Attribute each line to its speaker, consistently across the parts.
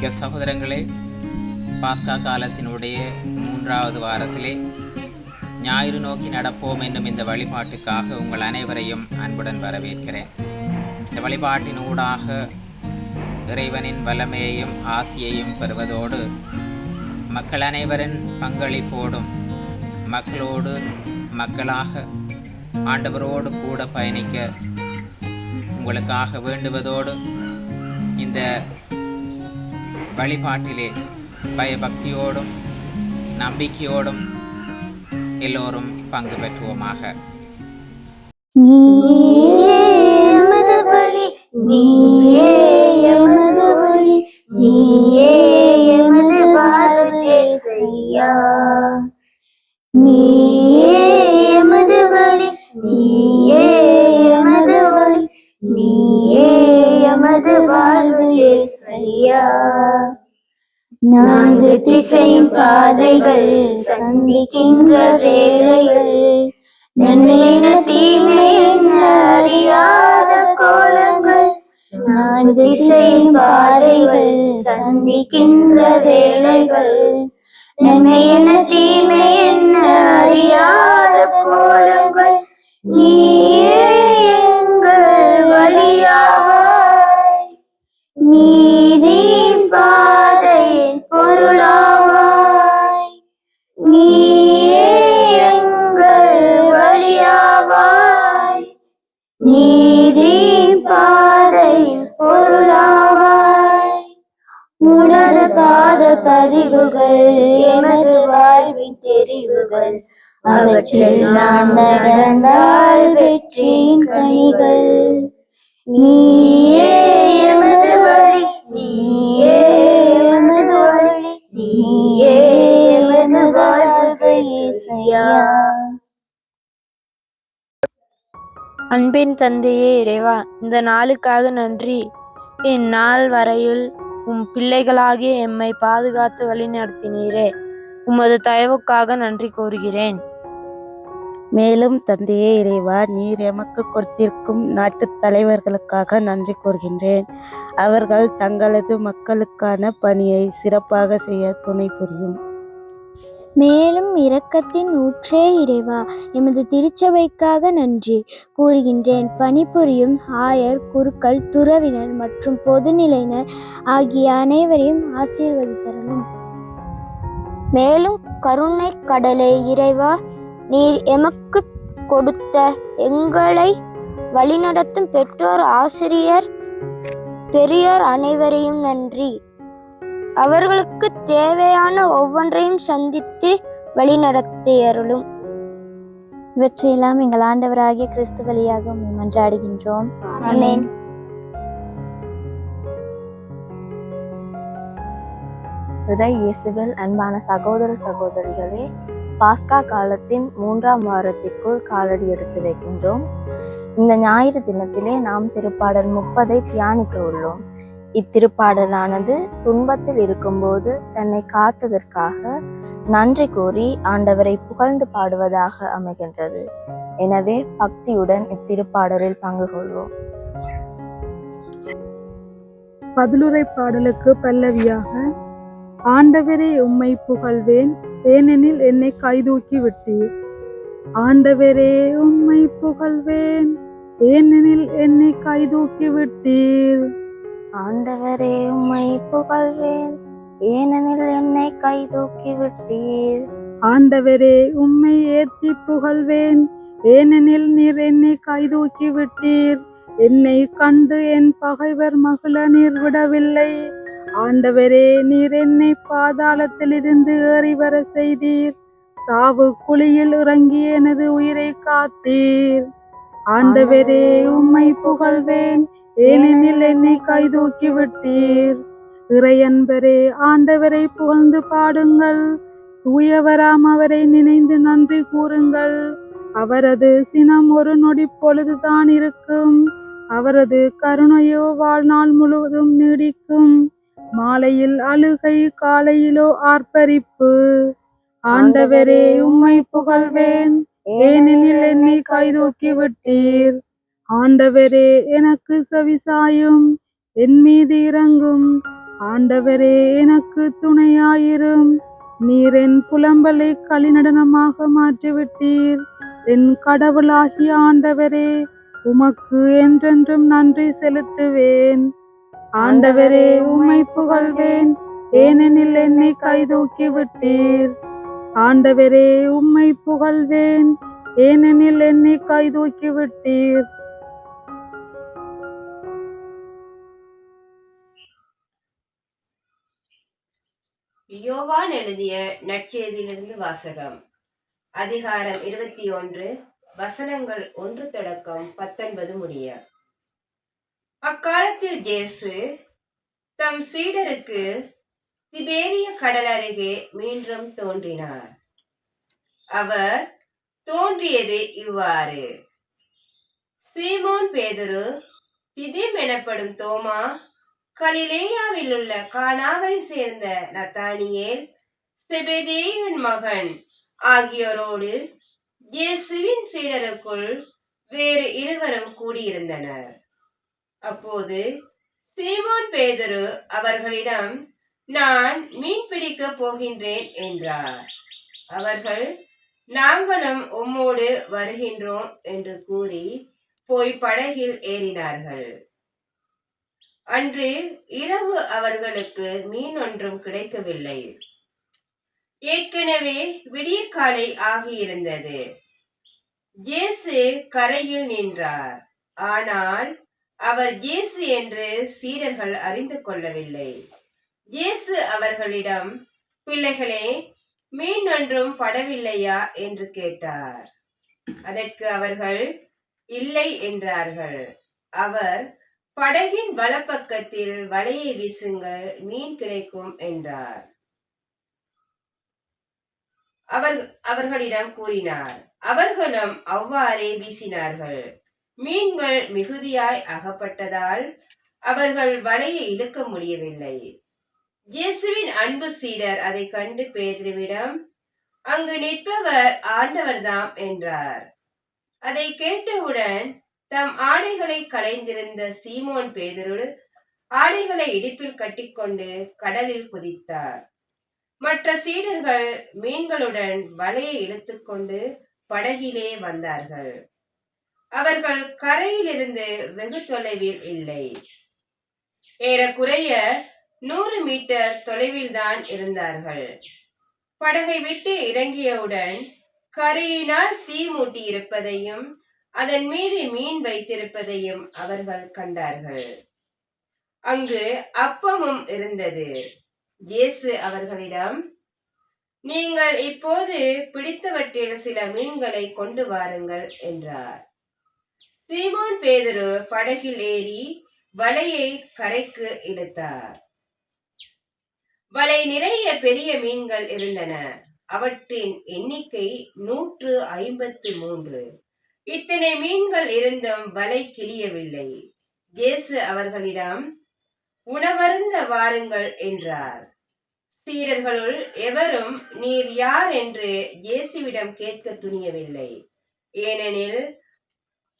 Speaker 1: மிக்க சகோதரங்களே பாஸ்கா காலத்தினுடைய மூன்றாவது வாரத்திலே ஞாயிறு நோக்கி நடப்போம் என்னும் இந்த வழிபாட்டுக்காக உங்கள் அனைவரையும் அன்புடன் வரவேற்கிறேன். இந்த வழிபாட்டின் ஊடாக இறைவனின் வல்லமையையும் ஆசியையும் பெறுவதோடு மக்கள் அனைவரின் பங்களிப்போடும் மக்களோடு மக்களாக ஆண்டவரோடு கூட பயணிக்க உங்களுக்காக வேண்டுவதோடு இந்த வழிபாட்டிலே பயபக்தியோடும் நம்பிக்கையோடும் எல்லோரும் பங்கு பெற்றுவோமாக.
Speaker 2: நீயே எமது வாழ்வு ஜேசையா நான்கு திசையும் பாதைகள் சந்திக்கின்ற வேளைகள் நன்மையின தீமை அறியாத கோலங்கள்? நான்கு திசையும் பாதைகள் சந்திக்கின்ற வேளைகள் நன்மையின தீமை என்ன அறியாத கோலங்கள்? நீ நீதி பாதையின் பொருளாவாய். நீயே எங்கள் வழியாவாய். நீதி பாதையின் பொருளாவாய். உனது பாத பதிவுகள் எமது வாழ்வின் தெரிவுகள் அவற்றில் நடந்தால் வெற்றியின் கனிகள். நீயே ஜெயசையா
Speaker 3: அன்பின் தந்தையே இறைவா இந்த நாளுக்காக நன்றி. இந்நாள் வரையில் உம் பிள்ளைகளாகிய எம்மை பாதுகாத்து வழிநடத்தினீரே உமது தயவுக்காக நன்றி கூறுகிறேன்.
Speaker 4: மேலும் தந்தையே இறைவா நீர் எமக்கு கொடுத்திருக்கும் நாட்டு தலைவர்களுக்காக நன்றி கூறுகின்றேன். அவர்கள் தங்களது மக்களுக்கான பணியை சிறப்பாக செய்ய துணை புரியும்.
Speaker 2: மேலும் இரக்கத்தின் ஊற்றே இறைவா. எமது திருச்சபைக்காக நன்றி. கூறுகின்றேன் பணிபுரியும் ஆயர் குருக்கள் துறவினர் மற்றும் பொதுநிலையினர் ஆகிய அனைவரையும் ஆசீர்வதித்தரணும். மேலும் கருணை கடலே இறைவா நீர் எமக்கு கொடுத்த எங்களை வழிநடத்தும் பெற்றோர் ஆசிரியர் பெரியோர் அனைவரையும் நன்றி. அவர்களுக்கு தேவையான ஒவ்வொன்றையும் சந்தித்து வழிநடத்தியருளும். இவற்றையெல்லாம் எங்கள் ஆண்டவராகிய கிறிஸ்து வழியாக மன்றாடுகின்றோம். ஆமென்.
Speaker 5: இயேசுவில் அன்பான சகோதர சகோதரிகளே பாஸ்கா காலத்தின் மூன்றாம் வாரத்திற்குள் காலடி எடுத்து வைக்கின்றோம். இந்த ஞாயிறு தினத்திலே நாம் திருப்பாடல் முப்பதை தியானிக்க உள்ளோம். இத்திருப்பாடலானது துன்பத்தில் இருக்கும்போது தன்னை காத்ததற்காக நன்றி கூறி ஆண்டவரை புகழ்ந்து பாடுவதாக அமைகின்றது. எனவே பக்தியுடன் இத்திருப்பாடலில் பங்கு கொள்வோம்.
Speaker 6: பதிலுரை பாடலுக்கு பல்லவியாக ஆண்டவரே உம்மை புகழ்வேன். ஏனெனில் என்னை கைதூக்கி விட்டீர். ஆண்டவரே உம்மை புகழ்வேன். ஏனெனில் என்னை கைதூக்கி விட்டீர்.
Speaker 5: ஆண்டவரே உம்மை புகழ்வேன். ஏனெனில் என்னை கை தூக்கி விட்டீர்
Speaker 6: ஆண்டவரே உம்மை ஏத்தி புகழ்வேன். ஏனெனில் நீர் என்னை கைதூக்கி விட்டீர் என்னை கண்டு என் பகைவர் மகிழ நீர் விடவில்லை. ஆண்டவரே நீர் என்னை பாதாளத்திலிருந்து ஏறி வர செய்தீர். சாவு குழியில் இறங்கி எனது உயிரை காத்தீர். ஆண்டவரே உம்மை புகழ்வேன். ஏனெனில் என்னை கைதூக்கி விட்டீர். இறையன்பரே ஆண்டவரை புகழ்ந்து பாடுங்கள். தூயவராம் அவரை நினைந்து நன்றி கூறுங்கள். அவரது சினம் ஒரு நொடி பொழுதுதான் இருக்கும். அவரது கருணையோ வாழ்நாள் முழுவதும் நீடிக்கும். மாலையில் அழுகை காலையிலோ ஆர்ப்பரிப்பு. ஆண்டவரே உம்மை புகழ்வேன். ஏனெனில் என்னை கைதூக்கி விட்டீர். ஆண்டவரே எனக்கு செவிசாயும் என் மீது இறங்கும். ஆண்டவரே எனக்கு துணையாயிரும். நீர் என் புலம்பலை களிநடனமாக மாற்றிவிட்டீர். என் கடவுளாகிய ஆண்டவரே உமக்கு என்றென்றும் நன்றி செலுத்துவேன். ஆண்டவரே உம்மை புகழ்வேன். ஏனெனில் என்னை கைதூக்கி விட்டீர் ஆண்டவரே உம்மை புகழ்வேன். ஏனெனில் என்னை கைதூக்கி விட்டீர்
Speaker 7: யோவான் எழுதிய நற்செய்தியிலிருந்து வாசகம். அதிகாரம் இருபத்தி ஒன்று வசனங்கள் ஒன்று தொடக்கம் பத்தொன்பது முடிய. அக்காலத்தில் ஜேசு தம் சீடருக்கு திபேரிய கடல் அருகே மீண்டும் தோன்றினார். அவர் தோன்றியது இவ்வாறு. சீமோன் பேதுரு திதிம் எனப்படும் தோமா கலிலேயாவில் உள்ள கானாவை சேர்ந்த நத்தானியேல் செபெதேயின் மகன் ஆகியோரோடு இயேசுவின் சீடருக்குள் வேறு இருவரும் கூடியிருந்தனர். அப்போது சீமோன் பேதரு அவர்களிடம் நான் மீன் பிடிக்கப் போகின்றேன் என்றார். அவர்கள் நாங்களும் உம்மோடு வருகின்றோம் என்று கூறி போய் படகில் ஏறினார்கள். அன்று இரவு அவர்களுக்கு மீன் ஒன்றும் கிடைக்கவில்லை. ஏற்கனவே விடியற்காலை ஆகியிருந்தது. ஜேசு கரையில் நின்றார். ஆனால் அவர் ஜேசு என்று சீடர்கள் அறிந்து கொள்ளவில்லை. ஜேசு அவர்களிடம் பிள்ளைகளே மீன் ஒன்றும் படவில்லையா? என்று கேட்டார். அதற்கு அவர்கள் இல்லை என்றார்கள். அவர் படகின் வலப்பக்கத்தில் வலையை வீசுங்கள் மீன் கிடைக்கும் என்றார். அவர் அவர்களிடம் கூறினார் அவர்களும் அவ்வாறே வீசினார்கள். மீன்கள் மிகுதியாய் அகப்பட்டதால் அவர்கள் வலையை இழுக்க முடியவில்லை. இயேசுவின் அன்பு சீடர் அதை கண்டு பேதுருவிடம் அங்கு நிற்பவர் ஆண்டவர்தாம் என்றார். அதை கேட்டவுடன் தம் ஆடைகளை களைந்திருந்த சீமோன் பேதுரு ஆடைகளை இடிப்பில் கட்டிக்கொண்டு கடலில் குதித்தார். மற்ற சீடர்கள் மீன்களுடன் வலையை இழுத்துக்கொண்டு படகிலே வந்தார்கள். அவர்கள் கரையிலிருந்து வெகு தொலைவில் இல்லை. ஏறக்குறைய நூறு மீட்டர் தொலைவில் தான் இருந்தார்கள். படகை விட்டு இறங்கியவுடன் கரையினால் தீ மூட்டி இருப்பதையும் அதன் மீது மீன் வைத்திருப்பதையும் அவர்கள் கண்டார்கள். அங்கு அப்பமும் இருந்தது. இயேசு அவர்களிடம் நீங்கள் இப்போது பிடித்தவற்றில் சில மீன்களை கொண்டு வாருங்கள் என்றார். சீமோன் பேதரு படகில் ஏறி வலையை கரைக்கு இழுத்தார். வலை நிறைய பெரிய மீன்கள் இருந்தன. அவற்றின் எண்ணிக்கை நூற்று ஐம்பத்தி மூன்று. இத்தனை மீன்கள் இருந்தும் வலை கிளியவில்லை. இயேசு அவர்களிடம் உணவருந்த வாருங்கள் என்றார். சீடர்களுள் எவரும் நீர் யார் என்று இயேசுவிடம் கேட்க துணியவில்லை. ஏனெனில்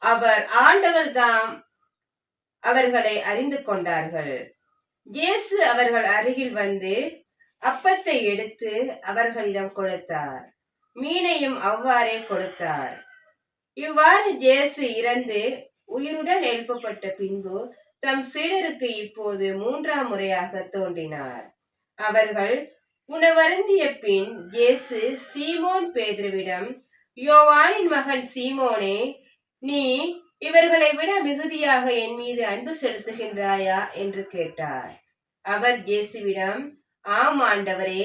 Speaker 7: அவர் ஆண்டவர்தாம் அவர்களை அறிந்து கொண்டார்கள். இயேசு அவர்கள் அருகில் வந்து அப்பத்தை எடுத்து அவர்களிடம் கொடுத்தார். மீனையும் அவ்வாறே கொடுத்தார். இவ்வாறு ஜேசு இறந்து உயிருடன் எழுப்பப்பட்ட பின்பு தம் சீடருக்கு இப்போது மூன்றாம் முறையாக தோன்றினார். அவர்கள் உணவருந்திய பின் ஜேசு சீமோன் பேதுருவிடம் யோவானின் மகன் சீமோனே நீ இவர்களை விட மிகுதியாக என் மீது அன்பு செலுத்துகின்றாயா? என்று கேட்டார். அவர் ஜேசுவிடம் ஆம் ஆண்டவரே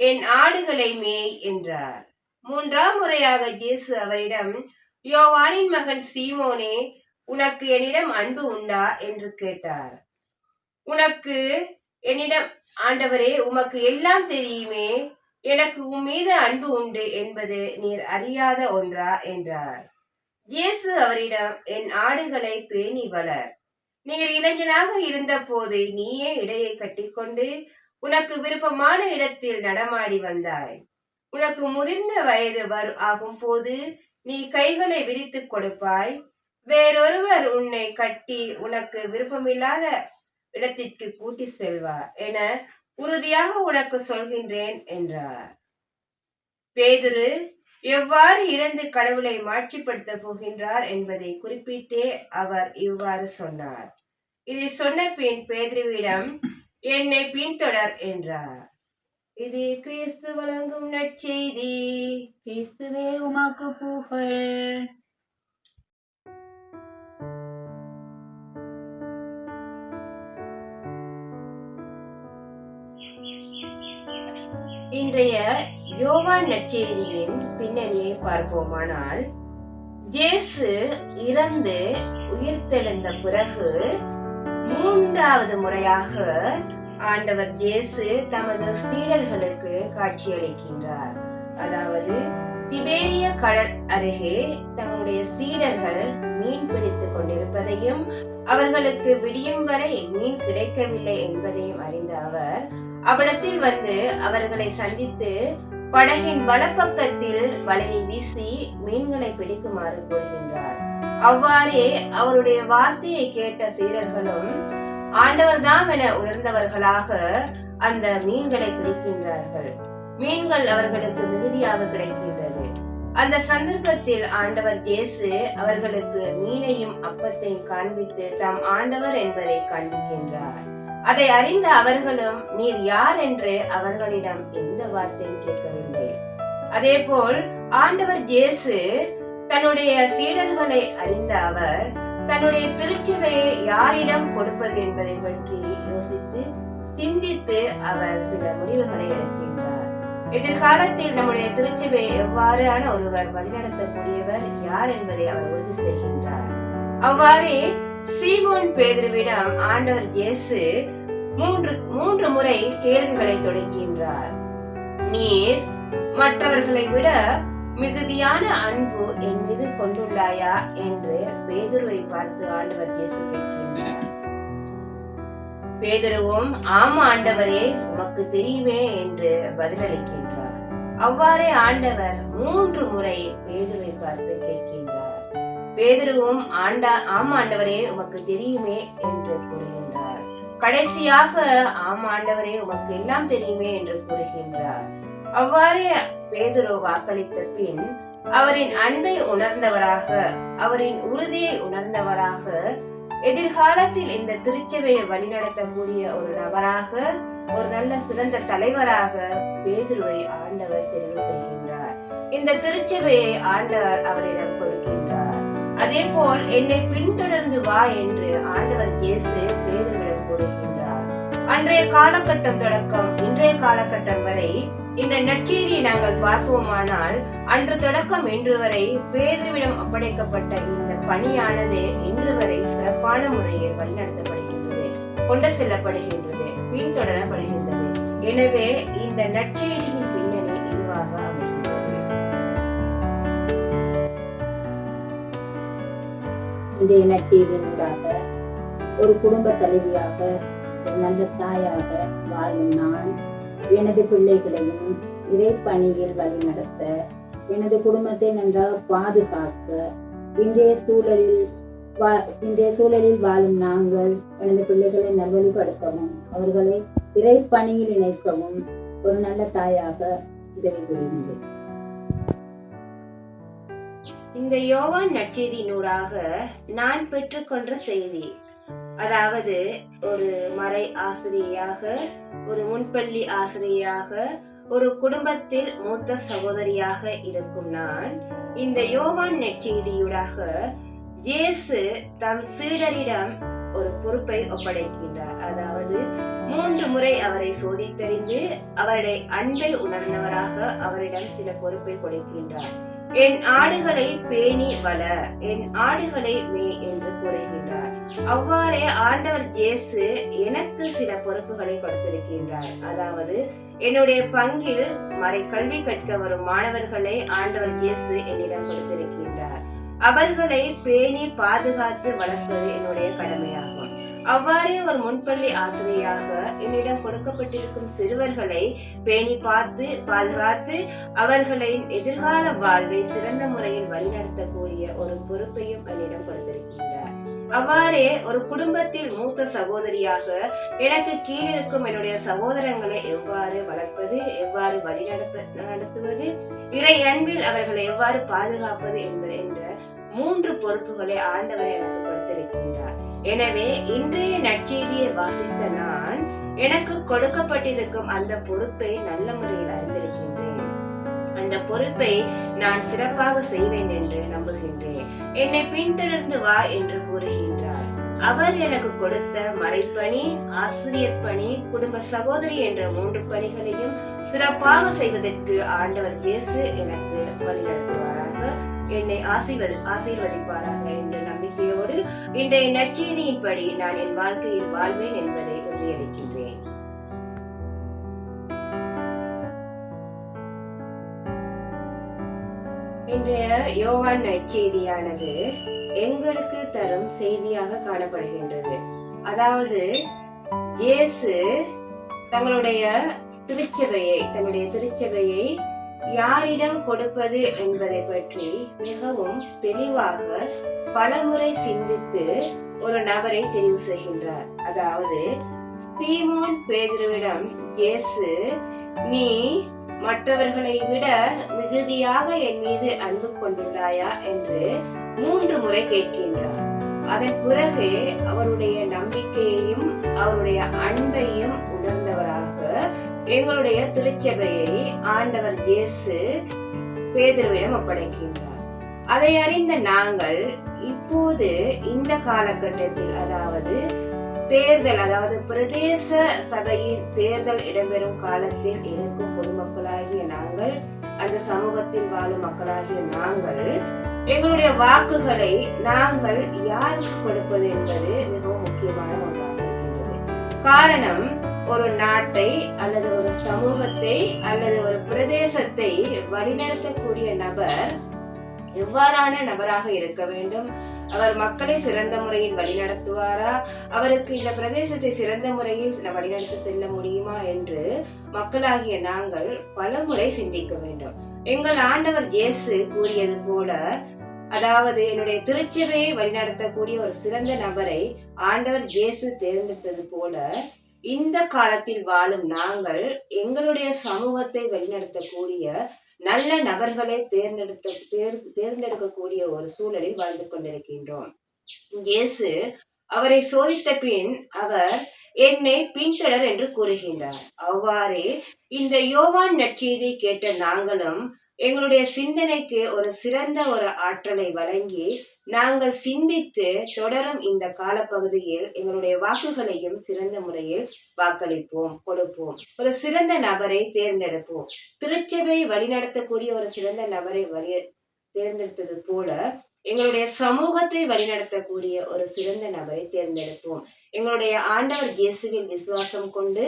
Speaker 7: என் ஆடுகளை மேய் என்றார். மூன்றாம் முறையாக இயேசு அவரிடம் யோவானின் மகன் சீமோனே உனக்கு என்னிடம் அன்பு உண்டா? என்று கேட்டார். உனக்கு என்னிடம் ஆண்டவரே உமக்கு எல்லாம் தெரியுமே எனக்கு உம் மீது அன்பு உண்டு என்பது நீர் அறியாத ஒன்றா? என்றார். இயேசு அவரிடம் என் ஆடுகளை பேணி வளர். நீர் இளைஞனாக இருந்த போது நீயே இடையை கட்டிக்கொண்டு உனக்கு விருப்பமான இடத்தில் நடமாடி வந்தாய். உனக்கு முதிர்ந்த வயது வரு ஆகும் போது நீ கைகளை விரித்துக் கொடுப்பாய். வேறொருவர் உன்னை கட்டி உனக்கு விருப்பமில்லாத இடத்திற்கு கூட்டி செல்வார் என உறுதியாக உனக்கு சொல்கின்றேன் என்றார். பேதுரு எவ்வாறு இறந்து கடவுளை மாட்சிப்படுத்த போகின்றார் என்பதை குறிப்பிட்டே அவர் இவ்வாறு சொன்னார். இதை சொன்ன பின் பேதுருவிடம் என்னை பின்தொடர் என்றார். இது கிறிஸ்து வழங்கும் நற்செய்தி. கிறிஸ்துவே உமாக்கு புகழ். இன்றைய யோவான் நற்செய்தியின் பின்னணியை பார்ப்போமானால் ஜேசு இறந்து உயிர்த்தெழுந்த பிறகு மூன்றாவது முறையாக ஆண்டவர் ஜேசு தமது சீடர்களுக்கு காட்சியளிக்கின்றார். அதாவது திபேரிய கடல் அருகே தம்முடைய சீடர்கள் மீன் பிடித்துக் கொண்டிருப்பதையும் அவர்களுக்கு விடியும் வரை மீன் கிடைக்கவில்லை என்பதையும் அறிந்த அவர் அவ்விடத்தில் வந்து அவர்களை சந்தித்து படகின் வலப்பக்கத்தில் வலையை வீசி மீன்களை பிடிக்குமாறு கூறுகின்றார். அவ்வாறே அவருடைய வார்த்தையை கேட்ட சீடர்களும் ஆண்டவர்தாம் என உணர்ந்தவர்களாக அந்த மீன்களை பிடிக்கின்றார்கள். மீன்கள் அவர்களுக்கு மிகுதியாக கிடைக்கின்றது. அந்த சந்தர்ப்பத்தில் ஆண்டவர் இயேசு அவர்களுக்கு மீனையும் அப்பத்தையும் காண்பித்து தாம் ஆண்டவர் என்பதை காண்பிக்கின்றார் அதை அறிந்த அவர்களும் நீர் யார் என்று அவர்களிடம் எந்த வார்த்தையும் கேட்கவில்லை. அதே போல் ஆண்டவர் இயேசு தன்னுடைய சீடர்களை அறிந்த அவர் தன்னுடைய திருச்சுவையை யாரிடம் கொடுப்பது என்பதை பற்றி யோசித்து சிந்தித்து அவர் சில முடிவுகளை எடுக்கின்றார். எதிர்காலத்தில் நம்முடைய திருச்சபையை எவ்வாறான ஒருவர் வழிநடத்தக்கூடியவர் யார் என்பதை அவர் உறுதி செய்கின்றார். அவ்வாறே சீமோன் பேதுருவிடம் ஆண்டவர் இயேசு மூன்று மூன்று முறை கேள்விகளை தொடுக்கின்றார். நீர் மற்றவர்களை விட மிகுதியான அன்பு என் மீது கொண்டுள்ளாயா என்று பேதுருவை பார்த்து ஆண்டவர் இயேசு கேட்கின்றார். பேதுருவும் ஆம் ஆண்டவரே உமக்கு தெரியுமே என்று பதிலளிக்கின்றார். அவ்வாறே ஆண்டவர் மூன்று முறை பேதுருவை பார்த்து கேட்கின்றார். பேதுருவும் ஆண்டா ஆம் ஆண்டவரே உமக்கு தெரியுமே என்று கூறுகின்றார். கடைசியாக ஆம் ஆண்டவரே உமக்கு எல்லாம் தெரியுமே என்று கூறுகின்றார். அவ்வாறே பேதுரு வாக்களித்த பின் அவரின் அன்பை உணர்ந்தவராக அவரின் உறுதியை உணர்ந்தவராக எதிர்காலத்தில் இந்த திருச்சபையை வழிநடத்தக்கூடிய ஒரு நபராக ஒரு நல்ல சிறந்த தலைவராக பேதுருவை ஆண்டவர் தெரிவு செய்கின்றார். இந்த திருச்சபையை ஆண்டவர் அவரிடம் கொடுக்கின்றார். அதே போல் என்னை பின்தொடர்ந்து வா என்று ஆண்டவர் இயேசு பேதுருவிடம் கூறுகின்றார். அன்றைய காலகட்டம் தொடக்கம் இன்றைய காலகட்டம் வரை இந்த நற்செய்தியை நாங்கள் பார்ப்போமானால் அன்று தொடக்கம் இன்று வரை பேருவிடம் ஒப்படைக்கப்பட்ட இந்த பணியானது இன்று வரை சிறப்பான முறையில் வழிநடத்தப்படுகின்றது கொண்டு செல்லப்படுகின்றது பின்தொடரப்படுகின்றது. எனவே இந்த நற்செய்தியின் பின்னணி இதுவாக அமைகின்றது.
Speaker 8: இன்றைய நற்செய்தியினூடாக ஒரு குடும்ப தலைவியாக ஒரு நல்ல தாயாக வாழும் நான் எனது பிள்ளைகளையும் இறைப்பணியில் வழிநடத்த எனது குடும்பத்தை நன்றாக பாதுகாக்க இன்றைய சூழலில் வா இன்றைய சூழலில் வாழும் நாங்கள் எனது பிள்ளைகளை நல்வழிப்படுத்தவும் அவர்களை இறைப்பணியில் இணைக்கவும் ஒரு நல்ல தாயாக உதவி புரிகின்றேன்.
Speaker 7: இந்த யோவான் நற்செய்தியினூடாக நான் பெற்றுக்கொண்ட செய்தி அதாவது ஒரு மறை ஆசிரியையாக ஒரு முன்பள்ளி ஆசிரியையாக ஒரு குடும்பத்தில் மூத்த சகோதரியாக இருக்கும் நான் இந்த யோவான் நெற்செய்தியூடாக இயேசு தம் சீடரிடம் ஒரு பொறுப்பை ஒப்படைக்கின்றார். அதாவது மூன்று முறை அவரை சோதித்தறிந்து அவருடைய அன்பை உணர்ந்தவராக அவரிடம் சில பொறுப்பை கொடுக்கின்றார். என் ஆடுகளை பேணி வள என் ஆடுகளை மே என்று கூறுகின்றார். அவ்வாறே ஆண்டவர் ஜேசு எனக்கு சில பொறுப்புகளை கொடுத்திருக்கின்றார். அதாவது என்னுடைய பங்கில் மறை கல்வி கற்க வரும் மாணவர்களை ஆண்டவர் இயேசு என்னிடம் கொடுத்திருக்கின்றார். அவர்களை பேணி பாதுகாத்து வளர்ப்பது என்னுடைய கடமையாகும். அவ்வாறே ஒரு முன்பள்ளி ஆசிரியராக என்னிடம் கொடுக்கப்பட்டிருக்கும் சிறுவர்களை பேணி பார்த்து பாதுகாத்து அவர்களின் எதிர்கால வாழ்வை சிறந்த முறையில் வழிநடத்தக்கூடிய ஒரு பொறுப்பையும் என்னிடம் கொடுத்திருக்கின்றார். அவ்வாறே ஒரு குடும்பத்தில் மூத்த சகோதரியாக எனக்கு கீழிருக்கும் என்னுடைய சகோதரங்களை எவ்வாறு வளர்ப்பது எவ்வாறு வழிநடத்த நடத்துவது இறை அன்பில் அவர்களை எவ்வாறு பாதுகாப்பது என்பது என்ற மூன்று பொறுப்புகளை ஆண்டவர் எனக்கு கொடுத்திருக்கின்றார். எனவே இன்றைய நற்செய்தியை வாசித்த நான் எனக்கு கொடுக்கப்பட்டிருக்கும் அந்த பொறுப்பை நல்ல முறையில் அறிந்திருக்கின்றேன். அந்த பொறுப்பை நான் சிறப்பாக செய்வேன் என்று நம்புகின்றேன். என்னை பின்தொடர்ந்து வா என்று கூறுகின்றார். அவர் எனக்கு கொடுத்த மறைப்பணி ஆசிரியர் பணி குடும்ப சகோதரி என்ற மூன்று பணிகளையும் சிறப்பாக செய்வதற்கு ஆண்டவர் இயேசு எனக்கு வழிநடத்துவாராக. என்னை ஆசீர்வதி ஆசீர்வதிப்பாராக. இன்றைய நற்செய்தியின்படி நான் என் வாழ்க்கையில் வாழ்வேன் என்பதை உறுதியளிக்கின்றேன். இன்றைய யோவான் நற்செய்தியானது எங்களுக்கு தரும் செய்தியாக காணப்படுகின்றது. அதாவது ஜேசு தங்களுடைய திருச்சபையை தன்னுடைய திருச்சபையை யாரிடம் கொடுப்பது என்பதை பற்றி மிகவும் தெளிவாக பலமுறை சிந்தித்து ஒரு நபரை தெரிவு செய்கின்றார். அதாவது சீமோன் பேதுருவிடம் இயேசு நீ மற்றவர்களை விட மிகுதியாக என் மீது அன்பு கொண்டுள்ளாயா? என்று மூன்று முறை கேட்கின்றார். அதன் பிறகு அவருடைய நம்பிக்கையையும் அவருடைய அன்பையும் எங்களுடைய திருச்சபையை ஆண்டவர் இயேசு பேதுருவிடம் ஒப்படைக்கின்றார். அதை அறிந்த நாங்கள் இப்போது இந்த காலகட்டத்தில் அதாவது தேர்தல் அதாவது பிரதேச சபையில் தேர்தல் இடம்பெறும் காலத்தில் இருக்கும் பொதுமக்களாகிய நாங்கள் அந்த சமூகத்தில் வாழும் மக்களாகிய நாங்கள் எங்களுடைய வாக்குகளை நாங்கள் யாருக்கு கொடுப்பது என்பது மிகவும் முக்கியமான ஒன்றாக இருக்கின்றது. காரணம் ஒரு நாட்டை அல்லது ஒரு சமூகத்தை அல்லது ஒரு பிரதேசத்தை வழிநடத்தக்கூடிய நபர் எவ்வாறான நபராக இருக்க வேண்டும்? அவர் மக்களை சிறந்த முறையில் வழிநடத்துவாரா? அவருக்கு இந்த பிரதேசத்தை சிறந்த முறையில் வழிநடத்த செல்ல முடியுமா என்று மக்களாகிய நாங்கள் பலமுறை சிந்திக்க வேண்டும். எங்கள் ஆண்டவர் இயேசு கூறியது போல அதாவது என்னுடைய திருச்சபையை வழிநடத்தக்கூடிய ஒரு சிறந்த நபரை ஆண்டவர் இயேசு தேர்ந்தெடுத்தது போல இந்த காலத்தில் வாழும் நாங்கள் எங்களுடைய சமூகத்தை வழிநடத்தக்கூடிய நல்ல நபர்களை தேர்ந்தெடுத்த தேர் தேர்ந்தெடுக்கக்கூடிய ஒரு சூழலில் வாழ்ந்து கொண்டிருக்கின்றோம். இயேசு அவரை சோதித்த பின் அவர் என்னை பின்தொடர் என்று கூறுகின்றார். அவ்வாறே இந்த யோவான் நற்செய்தி கேட்ட நாங்களும் எங்களுடைய சிந்தனைக்கு ஒரு சிறந்த ஒரு ஆற்றலை வழங்கி நாங்கள் சிந்தித்து தொடரும் இந்த காலப்பகுதியில் எங்களுடைய வாக்குகளையும் சிறந்த முறையில் வாக்களிப்போம் கொடுப்போம். ஒரு சிறந்த நபரை தேர்ந்தெடுப்போம். திருச்சபை வழிநடத்தக்கூடிய ஒரு சிறந்த நபரை வழி தேர்ந்தெடுத்தது போல எங்களுடைய சமூகத்தை வழிநடத்தக்கூடிய ஒரு சிறந்த நபரை தேர்ந்தெடுப்போம். எங்களுடைய ஆண்டவர் இயேசுவில் விசுவாசம் கொண்டு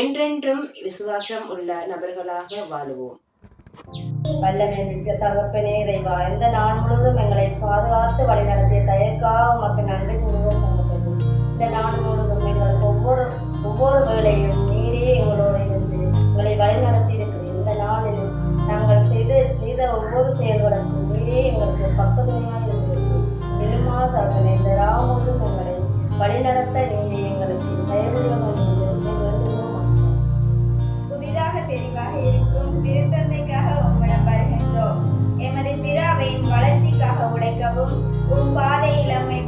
Speaker 7: என்றென்றும் விசுவாசம் உள்ள நபர்களாக வாழுவோம்.
Speaker 9: வல்லமை மிக்க தகப்பனே இறைவா இந்த நாள் முழுவதும் எங்களை பாதுகாத்து வழிநடத்திய தயக்காக உமக்கு நன்றி கூறுவோம் தகப்பனே. இந்த நாள் முழுவதும் எங்களுக்கு ஒவ்வொரு ஒவ்வொரு வேளையும் நீரே எங்களோடு இருந்து எங்களை வழிநடத்தி இருக்கிறேன் இந்த நாளிலும் நாங்கள் செய்த செய்த ஒவ்வொரு செயல்களுக்கும் நீரே எங்களுக்கு பக்கத்துணையாக இருக்கிறது பெருமா தகப்பனே இந்த ராம் முழுவதும் எங்களை வழிநடத்த நீரே எங்களுக்கு
Speaker 10: தயவுள்ள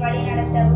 Speaker 10: பாதையில் நம்மை